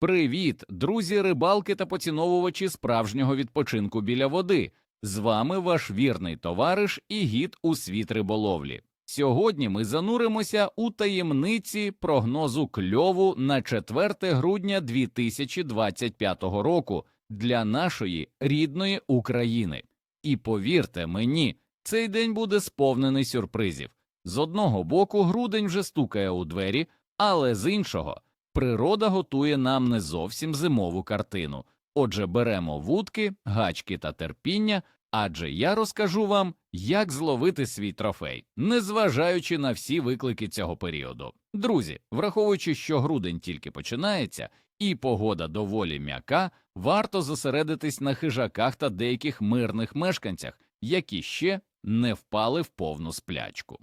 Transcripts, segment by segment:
Привіт, друзі, рибалки та поціновувачі справжнього відпочинку біля води. З вами ваш вірний товариш і гід у світ риболовлі. Сьогодні ми зануримося у таємниці прогнозу кльову на 4 грудня 2025 року для нашої рідної України. І повірте мені, цей день буде сповнений сюрпризів. З одного боку, грудень вже стукає у двері, але з іншого природа готує нам не зовсім зимову картину. Отже, беремо вудки, гачки та терпіння, адже я розкажу вам, як зловити свій трофей, незважаючи на всі виклики цього періоду. Друзі, враховуючи, що грудень тільки починається, і погода доволі м'яка, варто зосередитись на хижаках та деяких мирних мешканцях, які ще не впали в повну сплячку.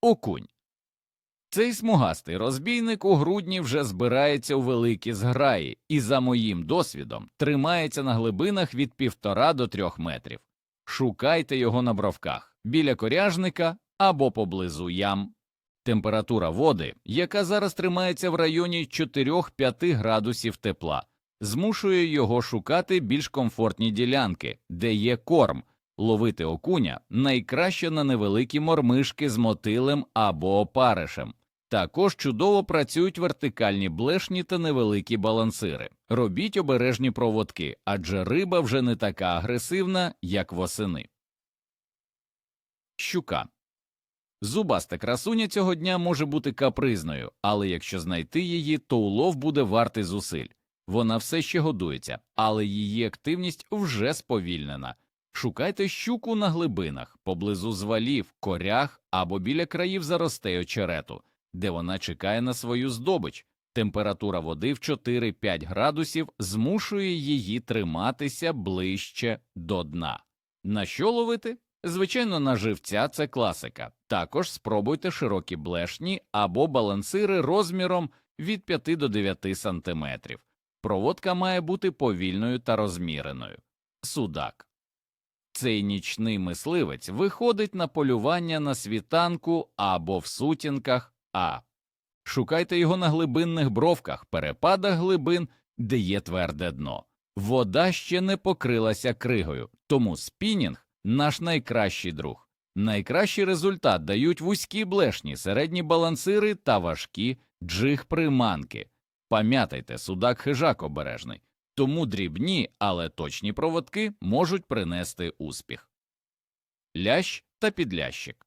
Окунь. Цей смугастий розбійник у грудні вже збирається у великі зграї і, за моїм досвідом, тримається на глибинах від півтора до трьох метрів. Шукайте його на бровках, біля коряжника або поблизу ям. Температура води, яка зараз тримається в районі 4-5 градусів тепла, змушує його шукати більш комфортні ділянки, де є корм. Ловити окуня найкраще на невеликі мормишки з мотилем або опаришем. Також чудово працюють вертикальні блешні та невеликі балансири. Робіть обережні проводки, адже риба вже не така агресивна, як восени. Щука. Зубаста красуня цього дня може бути капризною, але якщо знайти її, то улов буде вартий зусиль. Вона все ще годується, але її активність вже сповільнена. Шукайте щуку на глибинах, поблизу звалів, корях або біля країв заростей очерету, де вона чекає на свою здобич. Температура води в 4-5 градусів змушує її триматися ближче до дна. На що ловити? Звичайно, на живця це класика. Також спробуйте широкі блешні або балансири розміром від 5 до 9 см. Проводка має бути повільною та розміреною. Судак. Цей нічний мисливець виходить на полювання на світанку або в сутінках А. Шукайте його на глибинних бровках, перепадах глибин, де є тверде дно. Вода ще не покрилася кригою, тому спінінг наш найкращий друг. Найкращий результат дають вузькі блешні, середні балансири та важкі джиг-приманки. Пам'ятайте, судак хижак обережний тому дрібні, але точні проводки можуть принести успіх. Лящ та підлящик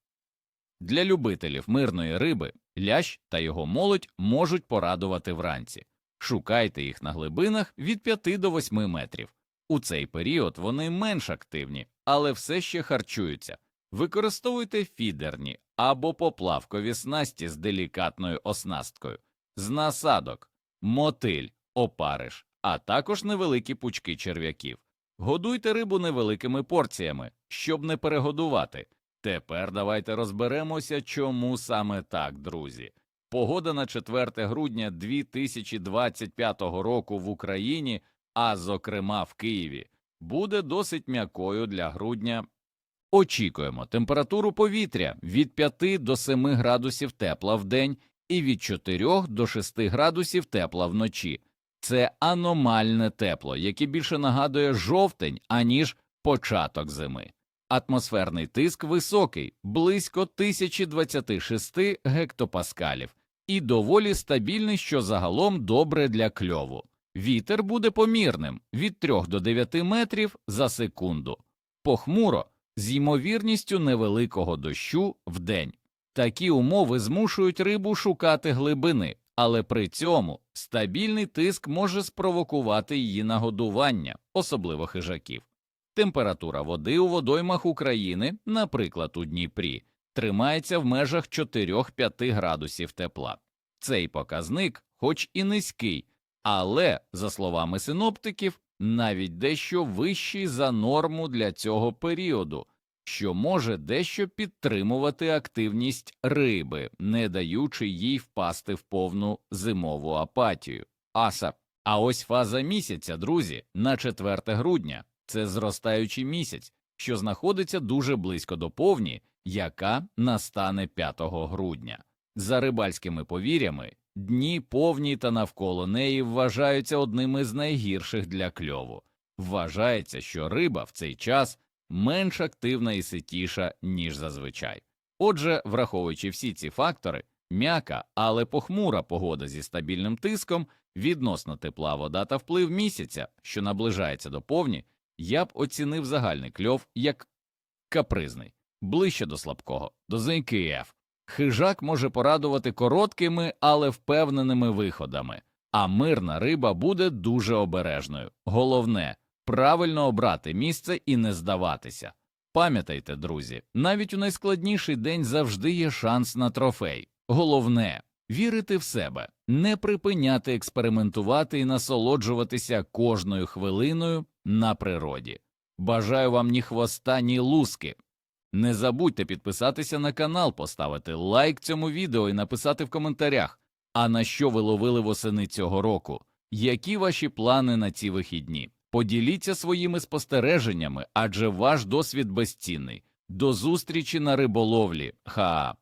для любителів мирної риби лящ та його молодь можуть порадувати вранці. Шукайте їх на глибинах від 5 до 8 метрів. У цей період вони менш активні, але все ще харчуються. Використовуйте фідерні або поплавкові снасті з делікатною оснасткою, з насадок, мотиль, опариш, а також невеликі пучки черв'яків. Годуйте рибу невеликими порціями, щоб не перегодувати. Тепер давайте розберемося, чому саме так, друзі. Погода на 4 грудня 2025 року в Україні, а зокрема в Києві, буде досить м'якою для грудня. Очікуємо температуру повітря від 5 до 7 градусів тепла в день і від 4 до 6 градусів тепла вночі. Це аномальне тепло, яке більше нагадує жовтень, аніж початок зими. Атмосферний тиск високий, близько 1026 гектопаскалів, і доволі стабільний, що загалом добре для кльову. Вітер буде помірним від 3 до 9 метрів за секунду, похмуро з ймовірністю невеликого дощу в день. Такі умови змушують рибу шукати глибини, але при цьому стабільний тиск може спровокувати її нагодування, особливо хижаків. Температура води у водоймах України, наприклад, у Дніпрі, тримається в межах 4-5 градусів тепла. Цей показник, хоч і низький, але, за словами синоптиків, навіть дещо вищий за норму для цього періоду, що може дещо підтримувати активність риби, не даючи їй впасти в повну зимову апатію. Аса. А ось фаза місяця, друзі, на 4 грудня це зростаючий місяць, що знаходиться дуже близько до повні, яка настане 5 грудня. За рибальськими повір'ями, Дні повні та навколо неї вважаються одними з найгірших для кльову. Вважається, що риба в цей час менш активна і ситіша, ніж зазвичай. Отже, враховуючи всі ці фактори, м'яка, але похмура погода зі стабільним тиском, відносно тепла вода та вплив місяця, що наближається до повні, я б оцінив загальний кльов як капризний, ближче до слабкого, до зеньки Ф. Хижак може порадувати короткими, але впевненими виходами, а мирна риба буде дуже обережною. Головне правильно обрати місце і не здаватися. Пам'ятайте, друзі, навіть у найскладніший день завжди є шанс на трофей. Головне вірити в себе, не припиняти експериментувати і насолоджуватися кожною хвилиною на природі. Бажаю вам ні хвоста, ні луски. Не забудьте підписатися на канал, поставити лайк цьому відео і написати в коментарях, а на що ви ловили восени цього року, які ваші плани на ці вихідні. Поділіться своїми спостереженнями, адже ваш досвід безцінний. До зустрічі на риболовлі. Ха!